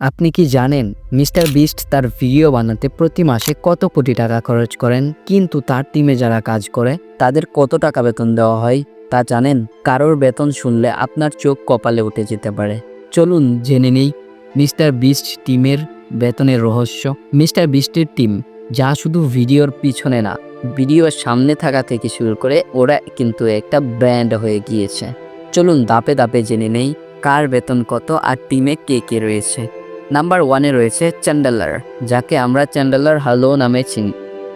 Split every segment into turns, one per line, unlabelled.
আপনি কি জানেন মিস্টার বিস্ট তার ভিডিও বানাতে প্রতি মাসে কত কোটি টাকা খরচ করেন? কিন্তু তার টিমে যারা কাজ করে, তাদের কত টাকা বেতন দেওয়া হয়? তা জানেন? কারোর বেতন শুনলে আপনার চোখ কপালে উঠে যেতে পারে। চলুন জেনে নেই মিস্টার বিস্ট টিমের বেতনের রহস্য। মিস্টার বিস্টের টিম যা শুধু ভিডিওর পিছনে না, ভিডিওর সামনে থাকা থেকে শুরু করে ওরা কিন্তু একটা ব্র্যান্ড হয়ে গিয়েছে। চলুন দাপে দাপে জেনে নেই কার বেতন কত আর টিমে কে কে রয়েছে। নাম্বার ওয়ানে রয়েছে চ্যান্ডেলার যাকে আমরা চ্যান্ডেলার হালো নামে চিনি।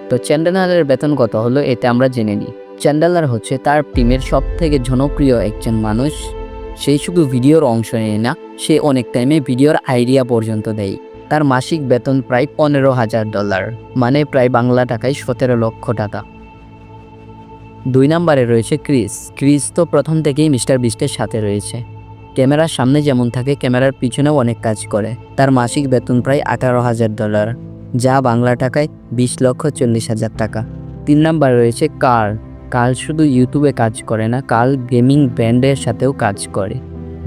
তো চ্যান্ডেলারের বেতন কত হলো এটা আমরা জেনে নিই। চ্যান্ডেলার হচ্ছে তার টিমের সব থেকে জনপ্রিয় একজন মানুষ। সেই শুধু ভিডিওর অংশ নেয় না, সে অনেক টাইমে ভিডিওর আইডিয়া পর্যন্ত দেয়। তার মাসিক বেতন প্রায় পনেরো হাজার ডলার মানে প্রায় বাংলা টাকায় সতেরো লক্ষ টাকা। দুই নম্বরে রয়েছে ক্রিস ক্রিস তো প্রথম থেকেই মিস্টার বিস্টের সাথে রয়েছে। ক্যামেরার সামনে যেমন থাকে, ক্যামেরার পিছনেও অনেক কাজ করে। তার মাসিক বেতন প্রায় আঠারো হাজার ডলার, যা বাংলা টাকায় বিশ লক্ষ চল্লিশ হাজার টাকা। তিন নাম্বার রয়েছে কার কাল শুধু ইউটিউবে কাজ করে না কাল গেমিং ব্র্যান্ডের সাথেও কাজ করে।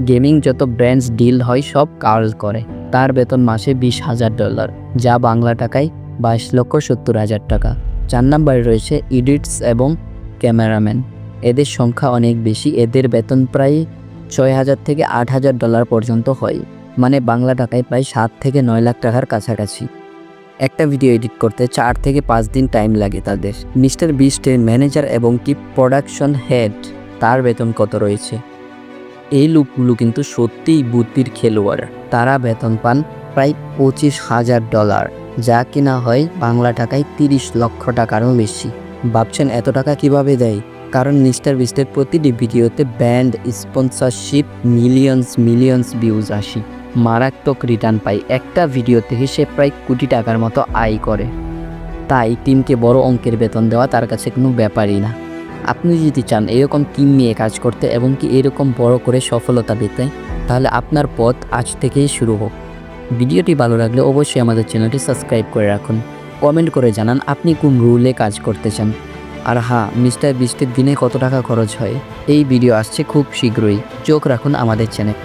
গেমিং যত ব্র্যান্ডস ডিল হয়, সব কার্ল করে। তার বেতন মাসে বিশ হাজার ডলার, যা বাংলা টাকায় বাইশ লক্ষ সত্তর হাজার টাকা। চার নাম্বারে রয়েছে এডিটস এবং ক্যামেরাম্যান। এদের সংখ্যা অনেক বেশি, এদের বেতন প্রায় ছয় হাজার থেকে আট হাজার ডলার পর্যন্ত হয়। মানে বাংলা টাকায় প্রায় সাত থেকে নয় লাখ টাকার কাছাকাছি। একটা ভিডিও এডিট করতে চার থেকে পাঁচ দিন টাইম লাগে তাদের। মিস্টার বিস্টের ম্যানেজার এবং কি প্রোডাকশন হেড, তার বেতন কত রয়েছে? এই লোকগুলো কিন্তু সত্যিই বুদ্ধির খেলোয়াড়। তারা বেতন পান প্রায় পঁচিশ হাজার ডলার, যা কিনা হয় বাংলা টাকায় তিরিশ লক্ষ টাকারও বেশি। ভাবছেন এত টাকা কীভাবে দেয়? কারণ মিস্টার বিস্টের প্রতিটি ভিডিওতে brand, sponsorship, millions millions views আসি। মারাত্মক রিটার্ন পাই একটা ভিডিও থেকে সে প্রায় কোটি টাকার মতো আয় করে। তাই টিমকে বড় অঙ্কের বেতন দেওয়া তার কাছে কোনো ব্যাপারই না। আপনি যদি চান এরকম টিম নিয়ে কাজ করতে এবং কি এরকম বড় করে সফলতা পেতে, তাহলে আপনার পথ আজ থেকেই শুরু হোক। ভিডিওটি ভালো লাগলে অবশ্যই আমাদের চ্যানেলটি সাবস্ক্রাইব করে রাখুন। কমেন্ট করে জানান আপনি কোন রুলে কাজ করতে চান। আর হ্যাঁ মিস্টার বিস্টের দিনে কত টাকা খরচ হয়? এই ভিডিও আসছে খুব শীঘ্রই। চোখ রাখুন আমাদের চ্যানেল